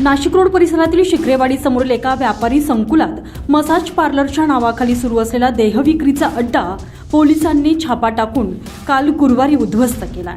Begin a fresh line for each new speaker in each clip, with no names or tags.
Nashik road परिसरातील शिकरेवाडी समोरील एका व्यापारी संकुलात मसाज पार्लरच्या नावाखाली सुरू असलेला देहविक्रीचा अड्डा पोलिसांनी छापा टाकून काल गुरुवारी उद्ध्वस्त केला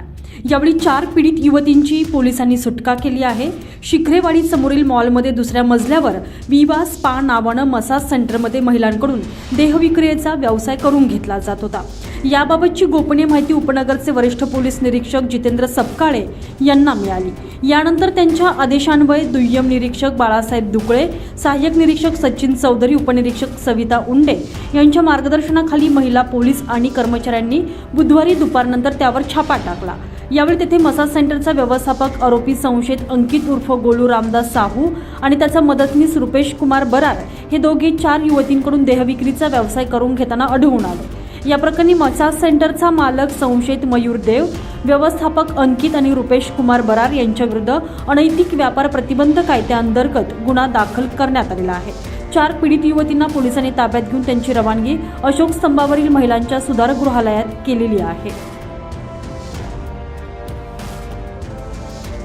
यावेळी चार पीडित युवतींची पोलिसांनी सुटका केली आहे. शिखरेवाडी समोरील मॉलमध्ये दुसऱ्या मजल्यावर विवा स्पा नावानं मसाज सेंटरमध्ये महिलांकडून देहविक्रियेचा व्यवसाय करून घेतला जात होता. याबाबतची गोपनीय माहिती उपनगरचे वरिष्ठ पोलीस निरीक्षक जितेंद्र सपकाळे यांना मिळाली. यानंतर त्यांच्या आदेशान्वये दुय्यम निरीक्षक बाळासाहेब दुकळे सहाय्यक निरीक्षक सचिन चौधरी उपनिरीक्षक सविता उंडे यांच्या मार्गदर्शनाखाली महिला पोलीस आणि कर्मचाऱ्यांनी बुधवारी दुपारनंतर त्यावर छापा टाकला. यावेळी तेथे मसाज सेंटरचा व्यवस्थापक आरोपी संशयित अंकित उर्फ गोलू रामदास साहू आणि त्याचा मदतनीस रुपेश कुमार बरार हे दोघे चार युवतींकडून देहविक्रीचा व्यवसाय करून घेताना आढळून आले. या प्रकरणी मसाज सेंटरचा मालक संशयित मयूर देव व्यवस्थापक अंकित आणि रुपेश कुमार बरार यांच्या विरुद्ध अनैतिक व्यापार प्रतिबंध कायद्याअंतर्गत गुन्हा दाखल करण्यात आलेला आहे. चार पीडित युवतींना पोलिसांनी ताब्यात घेऊन त्यांची रवानगी अशोक स्तंभावरील महिलांच्या सुधारगृहालयात केलेली आहे.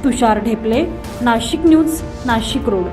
Tushar Dheple Nashik news Nashik road.